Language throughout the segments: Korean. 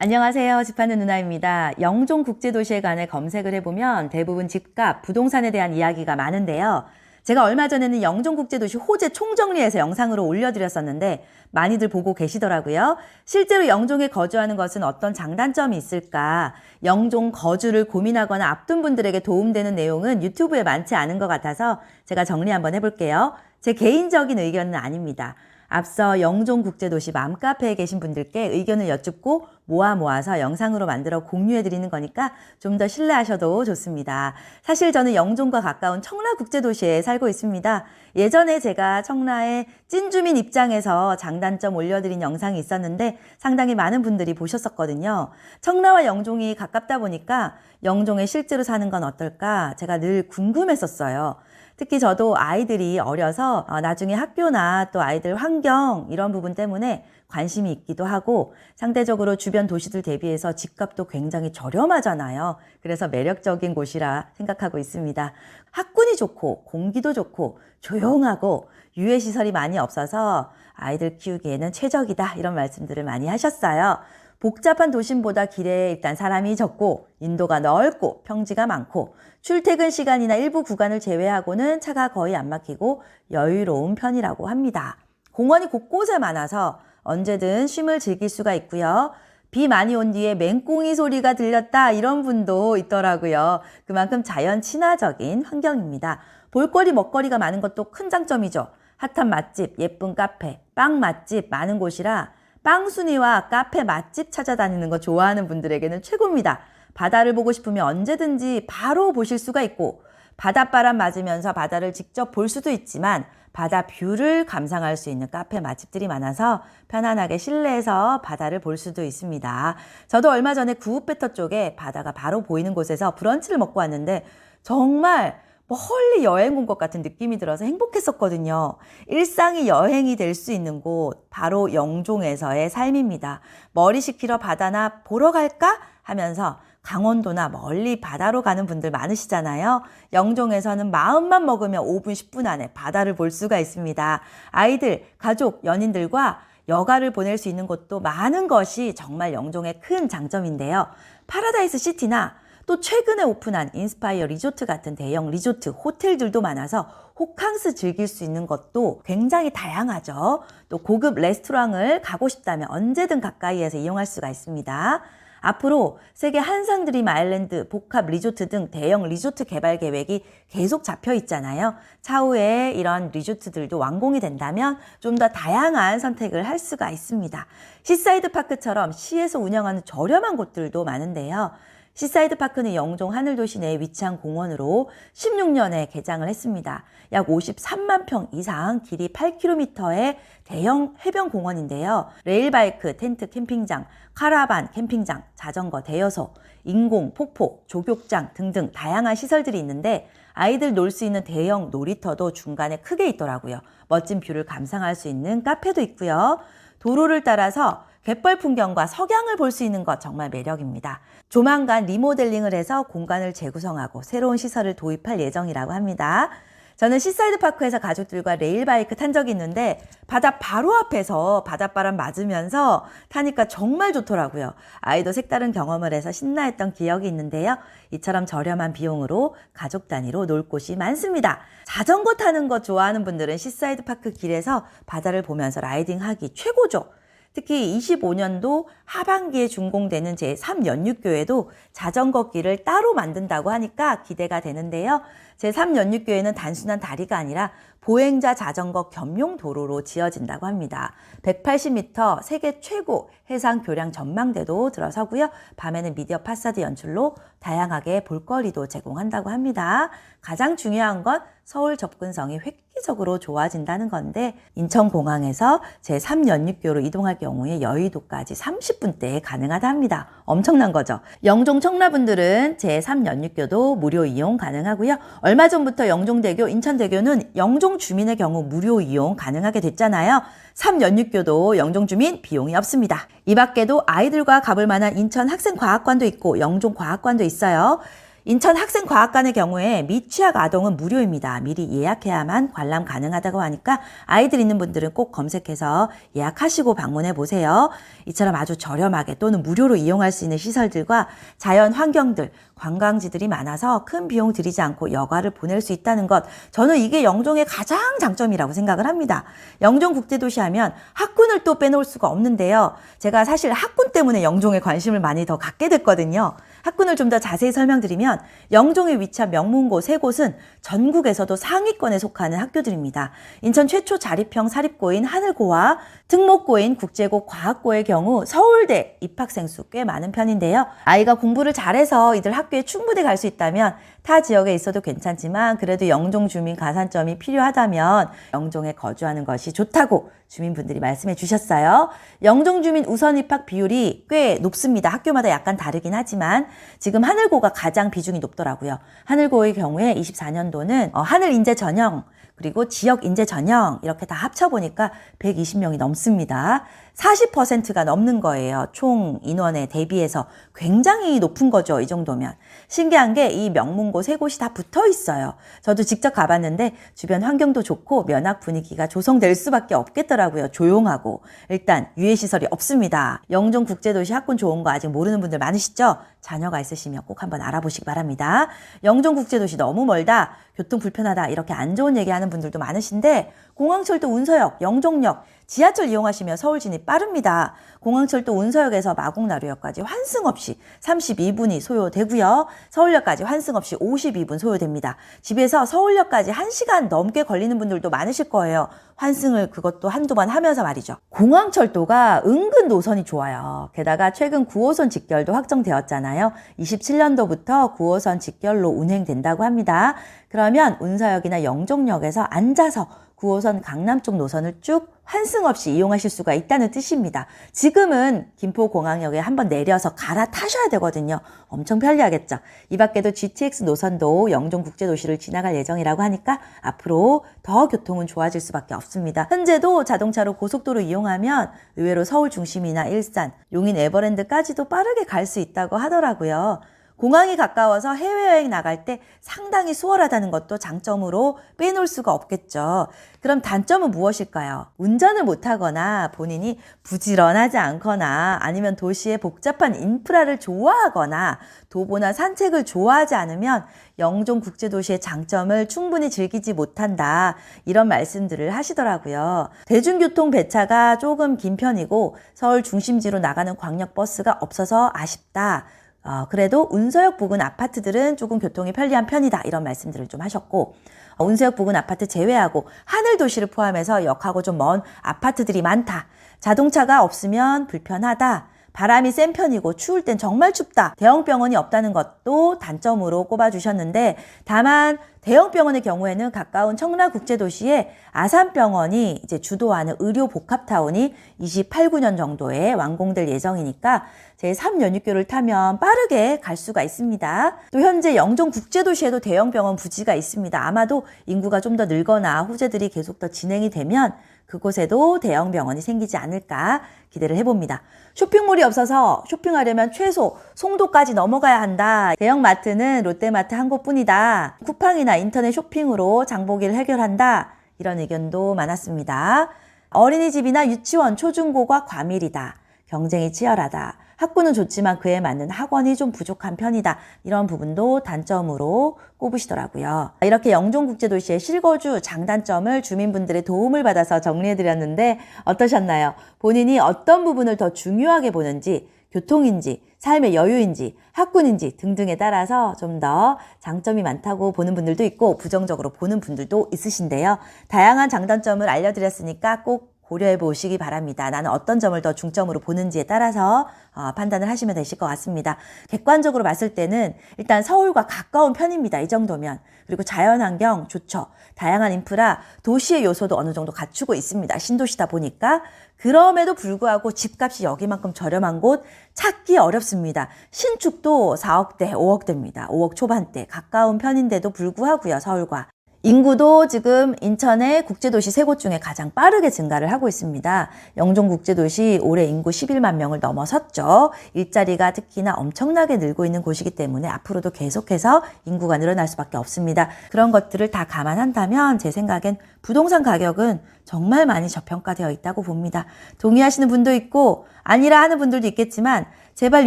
안녕하세요. 집하는 누나입니다. 영종 국제도시에 관해 검색을 해보면 대부분 집값, 부동산에 대한 이야기가 많은데요. 제가 얼마 전에는 영종 국제도시 호재 총정리해서 영상으로 올려드렸었는데 많이들 보고 계시더라고요. 실제로 영종에 거주하는 것은 어떤 장단점이 있을까? 영종 거주를 고민하거나 앞둔 분들에게 도움되는 내용은 유튜브에 많지 않은 것 같아서 제가 정리 한번 해볼게요. 제 개인적인 의견은 아닙니다. 앞서 영종 국제도시 맘카페에 계신 분들께 의견을 여쭙고 모아 모아서 영상으로 만들어 공유해 드리는 거니까 좀 더 신뢰하셔도 좋습니다. 사실 저는 영종과 가까운 청라 국제도시에 살고 있습니다. 예전에 제가 청라의 찐주민 입장에서 장단점 올려드린 영상이 있었는데 상당히 많은 분들이 보셨었거든요. 청라와 영종이 가깝다 보니까 영종에 실제로 사는 건 어떨까 제가 늘 궁금했었어요. 특히 저도 아이들이 어려서 어, 나중에 학교나 또 아이들 환경 이런 부분 때문에 관심이 있기도 하고 상대적으로 주변 도시들 대비해서 집값도 굉장히 저렴하잖아요. 그래서 매력적인 곳이라 생각하고 있습니다. 학군이 좋고 공기도 좋고 조용하고 유해 시설이 많이 없어서 아이들 키우기에는 최적이다 이런 말씀들을 많이 하셨어요. 복잡한 도심보다 길에 일단 사람이 적고 인도가 넓고 평지가 많고 출퇴근 시간이나 일부 구간을 제외하고는 차가 거의 안 막히고 여유로운 편이라고 합니다. 공원이 곳곳에 많아서 언제든 쉼을 즐길 수가 있고요. 비 많이 온 뒤에 맹꽁이 소리가 들렸다 이런 분도 있더라고요. 그만큼 자연 친화적인 환경입니다. 볼거리 먹거리가 많은 것도 큰 장점이죠. 핫한 맛집, 예쁜 카페, 빵 맛집 많은 곳이라 빵순이와 카페 맛집 찾아다니는 거 좋아하는 분들에게는 최고입니다. 바다를 보고 싶으면 언제든지 바로 보실 수가 있고 바닷바람 맞으면서 바다를 직접 볼 수도 있지만 바다 뷰를 감상할 수 있는 카페 맛집들이 많아서 편안하게 실내에서 바다를 볼 수도 있습니다. 저도 얼마 전에 구읍배터 쪽에 바다가 바로 보이는 곳에서 브런치를 먹고 왔는데 정말 멀리 여행 온 것 같은 느낌이 들어서 행복했었거든요. 일상이 여행이 될 수 있는 곳, 바로 영종에서의 삶입니다. 머리 식히러 바다나 보러 갈까? 하면서 강원도나 멀리 바다로 가는 분들 많으시잖아요. 영종에서는 마음만 먹으면 5분, 10분 안에 바다를 볼 수가 있습니다. 아이들, 가족, 연인들과 여가를 보낼 수 있는 곳도 많은 것이 정말 영종의 큰 장점인데요. 파라다이스 시티나 또 최근에 오픈한 인스파이어 리조트 같은 대형 리조트, 호텔들도 많아서 호캉스 즐길 수 있는 것도 굉장히 다양하죠. 또 고급 레스토랑을 가고 싶다면 언제든 가까이에서 이용할 수가 있습니다. 앞으로 세계 한상드림 아일랜드, 복합 리조트 등 대형 리조트 개발 계획이 계속 잡혀 있잖아요. 차후에 이런 리조트들도 완공이 된다면 좀 더 다양한 선택을 할 수가 있습니다. 시사이드 파크처럼 시에서 운영하는 저렴한 곳들도 많은데요. 시사이드 파크는 영종 하늘도시 내에 위치한 공원으로 16년에 개장을 했습니다. 약 53만 평 이상 길이 8km의 대형 해변 공원인데요. 레일바이크, 텐트 캠핑장, 카라반 캠핑장, 자전거 대여소, 인공 폭포, 조격장 등등 다양한 시설들이 있는데 아이들 놀 수 있는 대형 놀이터도 중간에 크게 있더라고요. 멋진 뷰를 감상할 수 있는 카페도 있고요. 도로를 따라서 갯벌 풍경과 석양을 볼 수 있는 것 정말 매력입니다. 조만간 리모델링을 해서 공간을 재구성하고 새로운 시설을 도입할 예정이라고 합니다. 저는 시사이드 파크에서 가족들과 레일바이크 탄 적이 있는데 바다 바로 앞에서 바닷바람 맞으면서 타니까 정말 좋더라고요. 아이도 색다른 경험을 해서 신나했던 기억이 있는데요. 이처럼 저렴한 비용으로 가족 단위로 놀 곳이 많습니다. 자전거 타는 거 좋아하는 분들은 시사이드 파크 길에서 바다를 보면서 라이딩하기 최고죠. 특히 25년도 하반기에 준공되는 제3연육교회도 자전거 길을 따로 만든다고 하니까 기대가 되는데요. 제3연육교회는 단순한 다리가 아니라 보행자 자전거 겸용 도로로 지어진다고 합니다. 180m 세계 최고 해상 교량 전망대도 들어서고요. 밤에는 미디어 파사드 연출로 다양하게 볼거리도 제공한다고 합니다. 가장 중요한 건 서울 접근성이 획 기적으로 좋아진다는 건데 인천공항에서 제3연육교로 이동할 경우에 여의도까지 30분대에 가능하다 합니다. 엄청난 거죠. 영종 청라분들은 제3연육교도 무료 이용 가능하고요. 얼마 전부터 영종대교, 인천대교는 영종 주민의 경우 무료 이용 가능하게 됐잖아요. 3연육교도 영종 주민 비용이 없습니다. 이 밖에도 아이들과 가볼 만한 인천 학생과학관도 있고 영종과학관도 있어요. 인천 학생과학관의 경우에 미취학 아동은 무료입니다. 미리 예약해야만 관람 가능하다고 하니까 아이들 있는 분들은 꼭 검색해서 예약하시고 방문해 보세요. 이처럼 아주 저렴하게 또는 무료로 이용할 수 있는 시설들과 자연 환경들, 관광지들이 많아서 큰 비용 들이지 않고 여가를 보낼 수 있다는 것. 저는 이게 영종의 가장 장점이라고 생각을 합니다. 영종 국제도시 하면 학군을 또 빼놓을 수가 없는데요. 제가 사실 학군 때문에 영종에 관심을 많이 더 갖게 됐거든요. 학군을 좀 더 자세히 설명드리면 영종에 위치한 명문고 세 곳은 전국에서도 상위권에 속하는 학교들입니다. 인천 최초 자립형 사립고인 하늘고와 특목고인 국제고 과학고의 경우 서울대 입학생 수 꽤 많은 편인데요. 아이가 공부를 잘해서 이들 학교에 충분히 갈 수 있다면 타 지역에 있어도 괜찮지만 그래도 영종 주민 가산점이 필요하다면 영종에 거주하는 것이 좋다고 주민분들이 말씀해 주셨어요. 영종 주민 우선 입학 비율이 꽤 높습니다. 학교마다 약간 다르긴 하지만 지금 하늘고가 가장 비중이 높더라고요. 하늘고의 경우에 24년도는 어, 하늘 인재 전형 그리고 지역 인재 전형 이렇게 다 합쳐 보니까 120명이 넘습니다. 40%가 넘는 거예요. 총 인원에 대비해서 굉장히 높은 거죠. 이 정도면. 신기한 게 이 명문고 세 곳이 다 붙어 있어요. 저도 직접 가봤는데 주변 환경도 좋고 면학 분위기가 조성될 수밖에 없겠더라고요. 조용하고. 일단 유해시설이 없습니다. 영종 국제도시 학군 좋은 거 아직 모르는 분들 많으시죠? 자녀가 있으시면 꼭 한번 알아보시기 바랍니다. 영종 국제도시 너무 멀다. 교통 불편하다. 이렇게 안 좋은 얘기 하는 분들도 많으신데 공항철도 운서역, 영종역, 지하철 이용하시면 서울 진입 빠릅니다. 공항철도 운서역에서 마곡나루역까지 환승 없이 32분이 소요되고요. 서울역까지 환승 없이 52분 소요됩니다. 집에서 서울역까지 1시간 넘게 걸리는 분들도 많으실 거예요. 환승을 그것도 한두 번 하면서 말이죠. 공항철도가 은근 노선이 좋아요. 게다가 최근 9호선 직결도 확정되었잖아요. 27년도부터 9호선 직결로 운행된다고 합니다. 그러면 운서역이나 영종역에서 앉아서 9호선 강남 쪽 노선을 쭉 환승 없이 이용하실 수가 있다는 뜻입니다. 지금은 김포공항역에 한번 내려서 갈아타셔야 되거든요. 엄청 편리하겠죠. 이 밖에도 GTX 노선도 영종국제도시를 지나갈 예정이라고 하니까 앞으로 더 교통은 좋아질 수밖에 없습니다. 현재도 자동차로 고속도로 이용하면 의외로 서울 중심이나 일산, 용인 에버랜드까지도 빠르게 갈 수 있다고 하더라고요. 공항이 가까워서 해외여행 나갈 때 상당히 수월하다는 것도 장점으로 빼놓을 수가 없겠죠. 그럼 단점은 무엇일까요? 운전을 못하거나 본인이 부지런하지 않거나 아니면 도시의 복잡한 인프라를 좋아하거나 도보나 산책을 좋아하지 않으면 영종 국제도시의 장점을 충분히 즐기지 못한다. 이런 말씀들을 하시더라고요. 대중교통 배차가 조금 긴 편이고 서울 중심지로 나가는 광역버스가 없어서 아쉽다. 어, 그래도 운서역 부근 아파트들은 조금 교통이 편리한 편이다. 이런 말씀들을 좀 하셨고, 어, 운서역 부근 아파트 제외하고 하늘 도시를 포함해서 역하고 좀 먼 아파트들이 많다. 자동차가 없으면 불편하다. 바람이 센 편이고 추울 땐 정말 춥다. 대형 병원이 없다는 것도 단점으로 꼽아주셨는데 다만 대형 병원의 경우에는 가까운 청라 국제도시에 아산병원이 이제 주도하는 의료 복합타운이 28, 9년 정도에 완공될 예정이니까 제 3 연육교를 타면 빠르게 갈 수가 있습니다. 또 현재 영종 국제도시에도 대형 병원 부지가 있습니다. 아마도 인구가 좀 더 늘거나 호재들이 계속 더 진행이 되면 그곳에도 대형 병원이 생기지 않을까 기대를 해봅니다. 쇼핑몰이 없어서 쇼핑하려면 최소 송도까지 넘어가야 한다. 대형 마트는 롯데마트 한 곳뿐이다. 쿠팡이나 인터넷 쇼핑으로 장보기를 해결한다. 이런 의견도 많았습니다. 어린이집이나 유치원, 초중고가 과밀이다. 경쟁이 치열하다. 학구는 좋지만 그에 맞는 학원이 좀 부족한 편이다. 이런 부분도 단점으로 꼽으시더라고요. 이렇게 영종국제도시의 실거주 장단점을 주민분들의 도움을 받아서 정리해드렸는데 어떠셨나요? 본인이 어떤 부분을 더 중요하게 보는지, 교통인지, 삶의 여유인지, 학군인지 등등에 따라서 좀 더 장점이 많다고 보는 분들도 있고 부정적으로 보는 분들도 있으신데요. 다양한 장단점을 알려드렸으니까 꼭 고려해 보시기 바랍니다. 나는 어떤 점을 더 중점으로 보는지에 따라서 어, 판단을 하시면 되실 것 같습니다. 객관적으로 봤을 때는 일단 서울과 가까운 편입니다. 이 정도면. 그리고 자연환경 좋죠. 다양한 인프라, 도시의 요소도 어느 정도 갖추고 있습니다. 신도시다 보니까. 그럼에도 불구하고 집값이 여기만큼 저렴한 곳 찾기 어렵습니다. 신축도 4억대, 5억대입니다. 5억 초반대. 가까운 편인데도 불구하고요. 서울과. 인구도 지금 인천의 국제도시 세 곳 중에 가장 빠르게 증가를 하고 있습니다. 영종국제도시 올해 인구 11만 명을 넘어섰죠. 일자리가 특히나 엄청나게 늘고 있는 곳이기 때문에 앞으로도 계속해서 인구가 늘어날 수밖에 없습니다. 그런 것들을 다 감안한다면 제 생각엔 부동산 가격은 정말 많이 저평가되어 있다고 봅니다. 동의하시는 분도 있고 아니라 하는 분들도 있겠지만 제발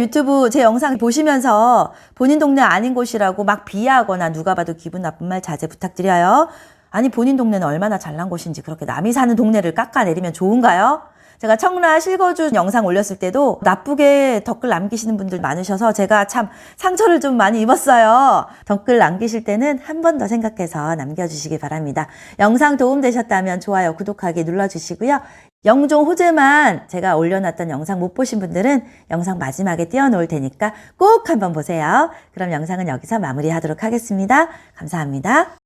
유튜브 제 영상 보시면서 본인 동네 아닌 곳이라고 막 비하하거나 누가 봐도 기분 나쁜 말 자제 부탁드려요. 아니 본인 동네는 얼마나 잘난 곳인지 그렇게 남이 사는 동네를 깎아내리면 좋은가요? 제가 청라 실거주 영상 올렸을 때도 나쁘게 댓글 남기시는 분들 많으셔서 제가 참 상처를 좀 많이 입었어요. 댓글 남기실 때는 한 번 더 생각해서 남겨주시기 바랍니다. 영상 도움되셨다면 좋아요, 구독하기 눌러주시고요. 영종 호재만 제가 올려놨던 영상 못 보신 분들은 영상 마지막에 띄워놓을 테니까 꼭 한번 보세요. 그럼 영상은 여기서 마무리하도록 하겠습니다. 감사합니다.